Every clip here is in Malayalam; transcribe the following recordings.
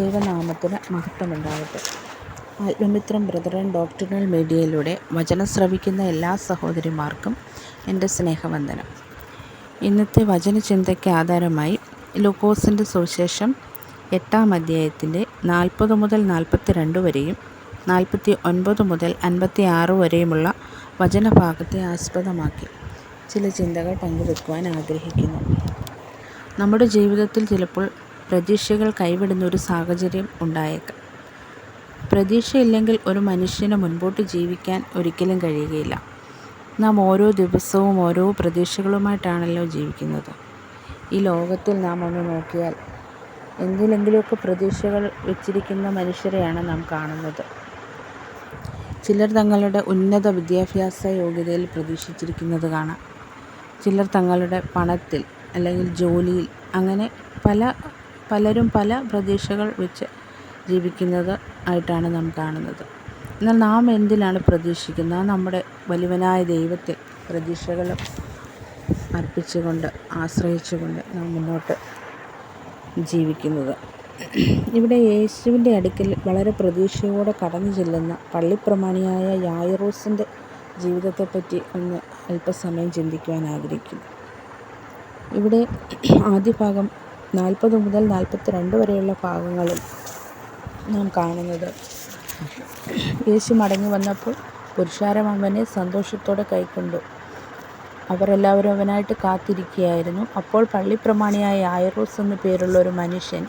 നാമത്തിന് മഹത്വമുണ്ടാകട്ടെ. ആത്മമിത്രം ബ്രദറൻ ഡോക്ടറിനൽ മീഡിയയിലൂടെ വചനം ശ്രവിക്കുന്ന എല്ലാ സഹോദരിമാർക്കും എന്റെ സ്നേഹവന്ദനം. ഇന്നത്തെ വചനചിന്തയ്ക്ക് ആധാരമായി ലൂക്കോസിന്റെ സുവിശേഷം എട്ടാം അധ്യായത്തിന്റെ നാൽപ്പത് മുതൽ നാൽപ്പത്തി രണ്ട് വരെയും നാൽപ്പത്തി ഒൻപത് മുതൽ അൻപത്തി ആറ് വരെയുമുള്ള വചനഭാഗത്തെ ആസ്പദമാക്കി ചില ചിന്തകൾ പങ്കുവെക്കുവാൻ ആഗ്രഹിക്കുന്നു. നമ്മുടെ ജീവിതത്തിൽ ചിലപ്പോൾ പ്രതീക്ഷകൾ കൈവിടുന്ന ഒരു സാഹചര്യം ഉണ്ടായേക്കാം. പ്രതീക്ഷയില്ലെങ്കിൽ ഒരു മനുഷ്യന് മുൻപോട്ട് ജീവിക്കാൻ ഒരിക്കലും കഴിയുകയില്ല. നാം ഓരോ ദിവസവും ഓരോ പ്രതീക്ഷകളുമായിട്ടാണല്ലോ ജീവിക്കുന്നത്. ഈ ലോകത്തിൽ നാം ഒന്ന് നോക്കിയാൽ എന്തിലെങ്കിലുമൊക്കെ പ്രതീക്ഷകൾ വെച്ചിരിക്കുന്ന മനുഷ്യരെയാണ് നാം കാണുന്നത്. ചിലർ തങ്ങളുടെ ഉന്നത വിദ്യാഭ്യാസ യോഗ്യതയിൽ പ്രതീക്ഷിച്ചിരിക്കുന്നത് കാണാം. ചിലർ തങ്ങളുടെ പണത്തിൽ അല്ലെങ്കിൽ ജോലിയിൽ അങ്ങനെ പല പലരും പല പ്രതീക്ഷകൾ വെച്ച് ജീവിക്കുന്നത് ആയിട്ടാണ് നാം കാണുന്നത്. എന്നാൽ നാം എന്തിനാണ് പ്രതീക്ഷിക്കുന്നത്? നമ്മുടെ വലുവനായ ദൈവത്തെ പ്രതീക്ഷകൾ അർപ്പിച്ചുകൊണ്ട് ആശ്രയിച്ചുകൊണ്ട് നാം മുന്നോട്ട് ജീവിക്കുന്നത്. ഇവിടെ യേശുവിന്റെ അടുക്കൽ വളരെ പ്രതീക്ഷയോടെ കടന്നു ചെല്ലുന്ന പള്ളിപ്രമാണിയായ യായറോസിന്റെ ജീവിതത്തെപ്പറ്റി ഒന്ന് അല്പസമയം ചിന്തിക്കുവാൻ ആഗ്രഹിക്കുന്നു. ഇവിടെ ആദ്യ ഭാഗം നാൽപ്പത് മുതൽ നാൽപ്പത്തി രണ്ട് വരെയുള്ള ഭാഗങ്ങളിൽ നാം കാണുന്നത്. യേശു മടങ്ങി വന്നപ്പോൾ പുരുഷാരം അവനെ സന്തോഷത്തോടെ കൈക്കൊണ്ടു. അവരെല്ലാവരും അവനായിട്ട് കാത്തിരിക്കുകയായിരുന്നു. അപ്പോൾ പള്ളിപ്രമാണിയായ ആയറോസ് എന്നു പേരുള്ള ഒരു മനുഷ്യൻ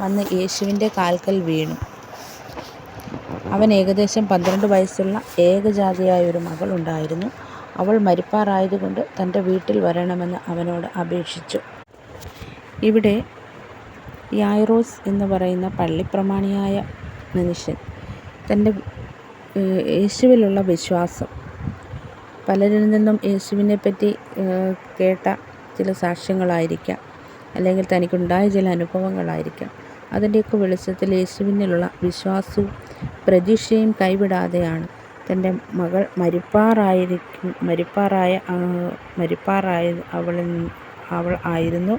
വന്ന് യേശുവിന്റെ കാൽക്കൽ വീണു. അവൻ ഏകദേശം പന്ത്രണ്ട് വയസ്സുള്ള ഏകജാതിയായ ഒരു മകൾ ഉണ്ടായിരുന്നു. അവൾ മരിപ്പാറായതുകൊണ്ട് തന്റെ വീട്ടിൽ വരണമെന്ന് അവനോട് അപേക്ഷിച്ചു. ഇവിടെ യായ്റോസ് എന്ന് പറയുന്ന പള്ളിപ്രമാണിയായ മനുഷ്യൻ തന്റെ യേശുവിലുള്ള വിശ്വാസം. പലരിൽ നിന്നും യേശുവിനെ പറ്റി കേട്ട ചില സാക്ഷ്യങ്ങളായിരിക്കാം. അല്ലെങ്കിൽ തനിക്കുണ്ടായ ചില അനുഭവങ്ങളായിരിക്കാം. അതിന്റെയൊക്കെ വെളിച്ചത്തിൽ യേശുവിനുള്ള വിശ്വാസവും പ്രതീക്ഷയും കൈവിടാതെയാണ് തന്റെ മകൾ മരിപ്പാറായിരിക്കും മരിപ്പാറായ മരിപ്പാറായ അവളിൽ അവൾ ആയിരുന്നു.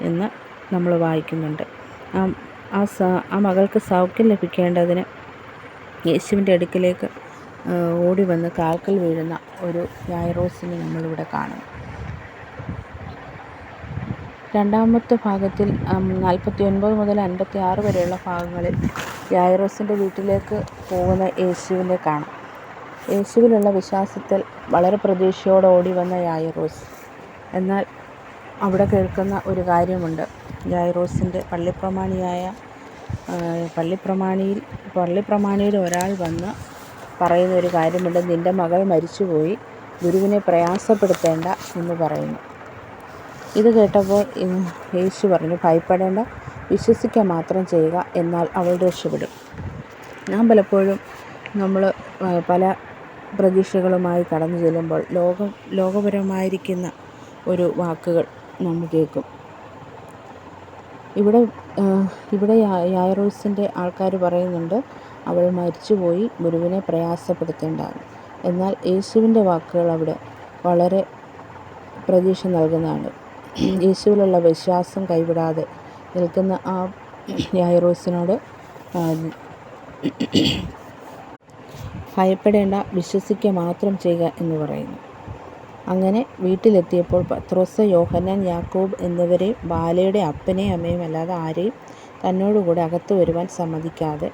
എന്ന് നമ്മൾ വായിക്കുന്നുണ്ട്. ആ സ ആ മകൾക്ക് സൗഖ്യം ലഭിക്കേണ്ടതിന് യേശുവിന്റെ അടുക്കിലേക്ക് ഓടി വന്ന് കാൽക്കൽ വീഴുന്ന ഒരു യായറോസിനെ നമ്മളിവിടെ കാണുന്നു. രണ്ടാമത്തെ ഭാഗത്തിൽ നാൽപ്പത്തി ഒൻപത് മുതൽ അൻപത്തി ആറ് വരെയുള്ള ഭാഗങ്ങളിൽ യായറോസിന്റെ വീട്ടിലേക്ക് പോകുന്ന യേശുവിനെ കാണാം. യേശുവിലുള്ള വിശ്വാസത്തിൽ വളരെ പ്രതീക്ഷയോടെ ഓടി വന്ന യായറോസ് എന്നാൽ അവിടെ കേൾക്കുന്ന ഒരു കാര്യമുണ്ട്. യായറോസിന്റെ പള്ളിപ്രമാണിയായ പള്ളിപ്രമാണിയിൽ പള്ളിപ്രമാണിയിൽ ഒരാൾ വന്ന് പറയുന്ന ഒരു കാര്യമുണ്ട്. നിന്റെ മകൾ മരിച്ചുപോയി. ഗുരുവിനെ പ്രയാസപ്പെടുത്തേണ്ട എന്ന് പറയുന്നു. ഇത് കേട്ടപ്പോൾ യേശു പറഞ്ഞു ഭയപ്പെടേണ്ട. വിശ്വസിക്കുക മാത്രം ചെയ്യുക എന്നാൽ അവൾ രക്ഷപ്പെടും. ഞാൻ പലപ്പോഴും നമ്മൾ പല പ്രതീക്ഷകളുമായി കടന്നു ചെല്ലുമ്പോൾ ലോകം ലോകപരമായിരിക്കുന്ന ഒരു വാക്കുകൾ നമ്മൾ കേൾക്കും. ഇവിടെ ഇവിടെ യായറോസിന്റെ ആൾക്കാർ പറയുന്നുണ്ട് അവൾ മരിച്ചുപോയി ഗുരുവിനെ പ്രയാസപ്പെടുത്തേണ്ടതാണ്. എന്നാൽ യേശുവിന്റെ വാക്കുകൾ അവിടെ വളരെ പ്രതീക്ഷ നൽകുന്നതാണ്. യേശുവിലുള്ള വിശ്വാസം കൈവിടാതെ നിൽക്കുന്ന ആ യായറോസിനോട് ഭയപ്പെടേണ്ട വിശ്വസിക്കുക മാത്രം ചെയ്യുക എന്ന് പറയുന്നു. അങ്ങനെ വീട്ടിലെത്തിയപ്പോൾ പത്രോസ് യോഹന്നാൻ യാക്കോബ് എന്നിവരെ ബാലയുടെ അപ്പനെയും അമ്മയും അല്ലാതെ ആരെയും തന്നോടുകൂടെ അകത്ത് വരുവാൻ സമ്മതിക്കാതെ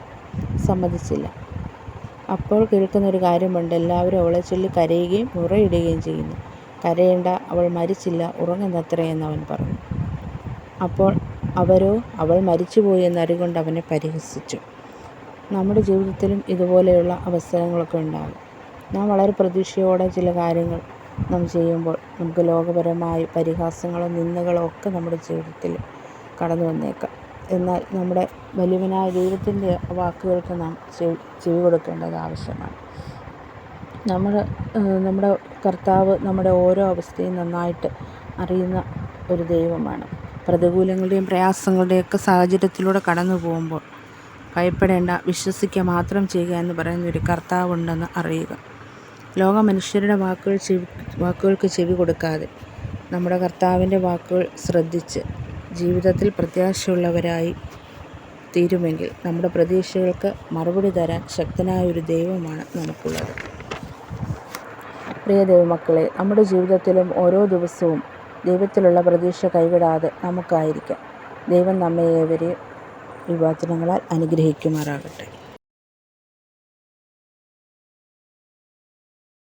സമ്മതിച്ചില്ല. അപ്പോൾ കേൾക്കുന്ന ഒരു കാര്യമുണ്ട്. എല്ലാവരും അവളെ ചൊല്ലി കരയുകയും മുറയിടുകയും ചെയ്യുന്നു. കരയേണ്ട അവൾ മരിച്ചില്ല ഉറങ്ങുന്നത്രേ എന്നവൻ പറഞ്ഞു. അപ്പോൾ അവരോ അവൾ മരിച്ചുപോയി എന്നറികൊണ്ട് അവനെ പരിഹസിച്ചു. നമ്മുടെ ജീവിതത്തിലും ഇതുപോലെയുള്ള അവസരങ്ങളൊക്കെ ഉണ്ടാകും. നാം വളരെ പ്രതീക്ഷയോടെ ചില കാര്യങ്ങൾ നാം ചെയ്യുമ്പോൾ നമുക്ക് ലോകപരമായി പരിഹാസങ്ങളോ നിന്ദകളോ ഒക്കെ നമ്മുടെ ജീവിതത്തിൽ കടന്നു വന്നേക്കാം. എന്നാൽ നമ്മുടെ വലിയവനായ ദൈവത്തിന്റെ വാക്കുകൾക്ക് നാം ചെവി കൊടുക്കേണ്ടത് ആവശ്യമാണ്. നമ്മൾ നമ്മുടെ കർത്താവ് നമ്മുടെ ഓരോ അവസ്ഥയും നന്നായിട്ട് അറിയുന്ന ഒരു ദൈവമാണ്. പ്രതികൂലങ്ങളുടെയും പ്രയാസങ്ങളുടെയൊക്കെ സാഹചര്യത്തിലൂടെ കടന്നു പോകുമ്പോൾ ഭയപ്പെടേണ്ട വിശ്വസിക്കുക മാത്രം ചെയ്യുക എന്ന് പറയുന്ന ഒരു കർത്താവുണ്ടെന്ന് അറിയുക. ലോക മനുഷ്യരുടെ വാക്കുകൾ ചെവി വാക്കുകൾക്ക് ചെവി കൊടുക്കാതെ നമ്മുടെ കർത്താവിന്റെ വാക്കുകൾ ശ്രദ്ധിച്ച് ജീവിതത്തിൽ പ്രത്യാശയുള്ളവരായി തീരുമെങ്കിൽ നമ്മുടെ പ്രതീക്ഷകൾക്ക് മറുപടി തരാൻ ശക്തനായ ഒരു ദൈവമാണ് നമുക്കുള്ളത്. പ്രിയ ദൈവമക്കളെ നമ്മുടെ ജീവിതത്തിലും ഓരോ ദിവസവും ദൈവത്തിലുള്ള പ്രതീക്ഷ കൈവിടാതെ നമുക്കായിരിക്കാം. ദൈവം നമ്മെ ഏവരെയും ഈ അനുഗ്രഹിക്കുമാറാകട്ടെ.